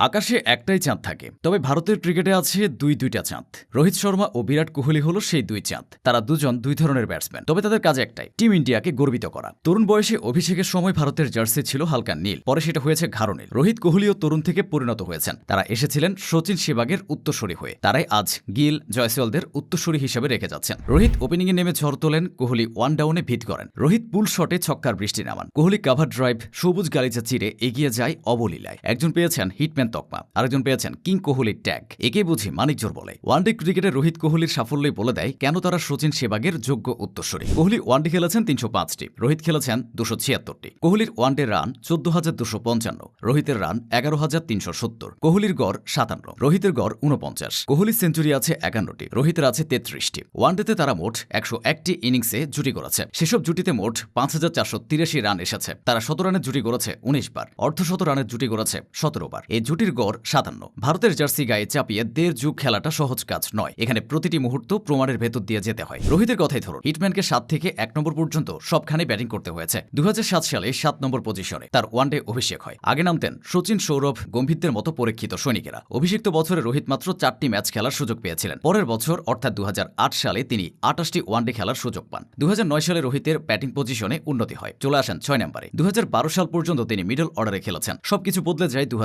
আকাশে একটাই চাঁদ থাকে। তবে ভারতের ক্রিকেটে আছে দুই দুইটা চাঁদ। রোহিত শর্মা ও বিরাট কোহলি হলো সেই দুই চাঁদ। তারা দুজন দুই ধরনের ব্যাটসম্যান। তবে তাদের কাজ একটাই, টিম ইন্ডিয়াকে গর্বিত করা। তরুণ বয়সে অভিষেকের সময় ভারতের জার্সি ছিল হালকা নীল, পরে সেটা হয়েছে ঘাড়ো নীল। রোহিত কোহলিও তরুণ থেকে পরিণত হয়েছেন। তারা এসেছিলেন সচিন সেবাগের উত্তরসূরি হয়ে। তারাই আজ গিল জয়সওয়ালদের উত্তরসূরি হিসেবে রেখে যাচ্ছেন। রোহিত ওপেনিংয়ে নেমে ঝড় তোলেন, কোহলি ওয়ান ডাউনে ভিত করেন। রোহিত পুল শটে ছক্কার বৃষ্টি নামান। কোহলি কাভার ড্রাইভ, সবুজ গালিচা চিরে এগিয়ে যায় অবলীলায়। একজন পেয়েছেন হিটম্যান তকমা। আরেকজন পেয়েছেন কিং কোহলির ট্যাগ। একে বুঝি মানিকজোর বলে। ওয়ানডে ক্রিকেটে রোহিত কোহলির সাফল্যই বলে দেয় কেন তারা সচিন সেবাগের যোগ্য উত্তরসূরি। কোহলি ওয়ানডে খেলেছেন তিনশো পাঁচটি, রোহিত খেলেছেন দুশো ছিয়াত্তরটি। কোহলির ওয়ানডে রান চোদ্দ হাজার দুশো পঞ্চান্ন, রোহিতের রান এগারো হাজার তিনশো সত্তর। কোহলির গড় সাতান্ন, রোহিতের গড় উনপঞ্চাশ কোহলির সেঞ্চুরি আছে একান্নটি, রোহিতের আছে তেত্রিশটি। ওয়ানডেতে তারা মোট একশো একটি ইনিংসে জুটি করেছে সেসব জুটিতে মোট পাঁচ হাজার চারশো তিরাশি রান এসেছে। তারা শত রানের জুটি গড়েছে উনিশ বার অর্ধশত রানের জুটি গড়েছে সতেরো বার। এই জুটির গড় সাতান্ন। ভারতের জার্সি গায়ে চাপিয়ে দেড় যুগ খেলাটা সহজ কাজ নয়। এখানে প্রতিটি মুহূর্ত প্রমাণের ভেতর দিয়ে যেতে হয়। রোহিতের কথাই ধরুন। হিটম্যানকে সাত থেকে এক নম্বর পর্যন্ত সবখানে ব্যাটিং করতে হয়েছে। দু সালে সাত নম্বর পজিশনে তার ওয়ানডে অভিষেক হয়। আগে নামতেন সচিন সৌরভ, গম্ভীরদের মতো পরীক্ষিত সৈনিকেরা। অভিষিক্ত বছরে রোহিত মাত্র চারটি ম্যাচ খেলার সুযোগ পেয়েছিলেন। পরের বছর, অর্থাৎ দু হাজার আট সালে, তিনি আটাশটি ওয়ানডে খেলার সুযোগ পান। দু হাজার নয় সালে রোহিতের ব্যাটিং পজিশনে উন্নতি হয়। চলে আসেন ছয় নম্বরে। দু হাজার বারো সাল পর্যন্ত তিনি মিডল অর্ডারে খেলেছেন। সবকিছু বদলে যায় দু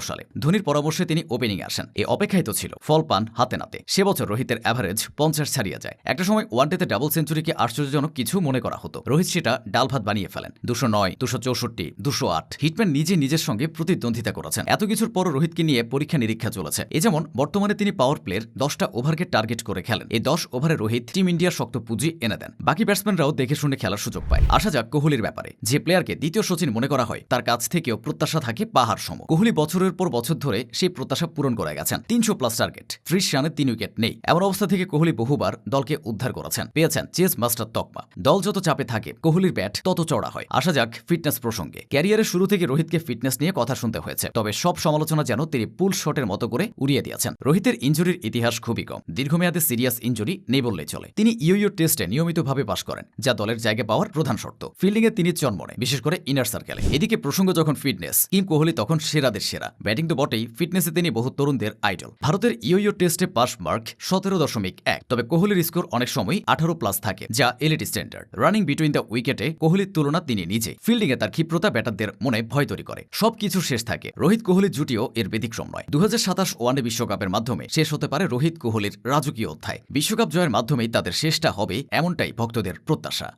সালে। ধোনির পরামর্শে তিনি ওপেনিং আসেন। এই অপেক্ষাই তো ছিল ফল পান হাতে নাতে। সে বছর রোহিতের অ্যাভারেজ পঞ্চাশ ছাড়িয়ে যায়। একটা সময় ওয়ানডেতে ডাবল সেঞ্চুরিকে আশ্চর্যজনক কিছু মনে করা হতো। রোহিত সেটা ডাল ভাত বানিয়ে ফেলেন। দুশো নয়, দুশো চৌষট্টি, দুশো আট। হিটম্যান নিজে নিজের সঙ্গে প্রতিদ্বন্দ্বিতা করেছেন। এত কিছুর পর রোহিতকে নিয়ে পরীক্ষা নিরীক্ষা চলেছে। এ যেমন বর্তমানে তিনি পাওয়ার প্লের দশটা ওভারকে টার্গেট করে খেলেন। এই দশ ওভারে রোহিত টিম ইন্ডিয়ার শক্ত পুঁজি এনে দেন। বাকি ব্যাটসম্যানরাও দেখে শুনে খেলার সুযোগ পায়। আসা যাক কোহলির ব্যাপারে। যে প্লেয়ারকে দ্বিতীয় সচিন মনে করা হয়, তার কাছ থেকেও প্রত্যাশা থাকে পাহাড় সম কোহলি বছরের পর বছর ধরে সেই প্রত্যাশা পূরণ করে গেছেন। তিনশো প্লাস টার্গেট ত্রিশ রানে তিন উইকেট নেই। এমন অবস্থা থেকে কোহলি বহুবার দলকে উদ্ধার করেছেন। পেয়েছেন চেস মাস্টার তকমা। দল যত চাপে থাকে, কোহলির ব্যাট তত চড়া হয়। আসা যাক ফিটনেস প্রসঙ্গে। ক্যারিয়ারের শুরু থেকে রোহিতকে ফিটনেস নিয়ে কথা শুনতে হয়েছে। তবে সব সমালোচনা যেন তিনি পুল শটের মতো করে উড়িয়ে দিয়েছেন। রোহিতের ইঞ্জুরির ইতিহাস খুবই কম। দীর্ঘমেয়াদে সিরিয়াস ইঞ্জুরি নেই বললেই চলে। তিনি ইউইউ টেস্টে নিয়মিতভাবে পাশ করেন, যা দলের জায়গা পাওয়ার প্রধান শর্ত। ফিল্ডিংয়ে তিনি চনমনে বিশেষ করে ইনার সার্কেলে এদিকে প্রসঙ্গ যখন ফিটনেস কিং কোহলি তখন সেরাদের সেরা। ব্যাটিং তো বটেই ফিটনেসে তিনি বহু তরুণদের আইডল ভারতের ইউইউ টেস্টে পাস মার্ক সতেরো দশমিক এক। তবে কোহলির স্কোর অনেক সময় আঠারো প্লাস থাকে, যা elite standard running between the উইকেটে কোহলির তুলনা তিনি নিজে। ফিল্ডিংয়ে তার ক্ষিপ্রতা ব্যাটারদের মনে ভয় তৈরি করে। সবকিছু শেষ থাকে। রোহিত কোহলির জুটিও এর ব্যতিক্রম নয়। দু ওয়ানডে বিশ্বকাপের মাধ্যমে শেষ হতে পারে রোহিত কোহলির রাজকীয় অধ্যায়। বিশ্বকাপ জয়ের মাধ্যমেই তাদের শেষটা হবে এমনটাই ভক্তদের প্রত্যাশা।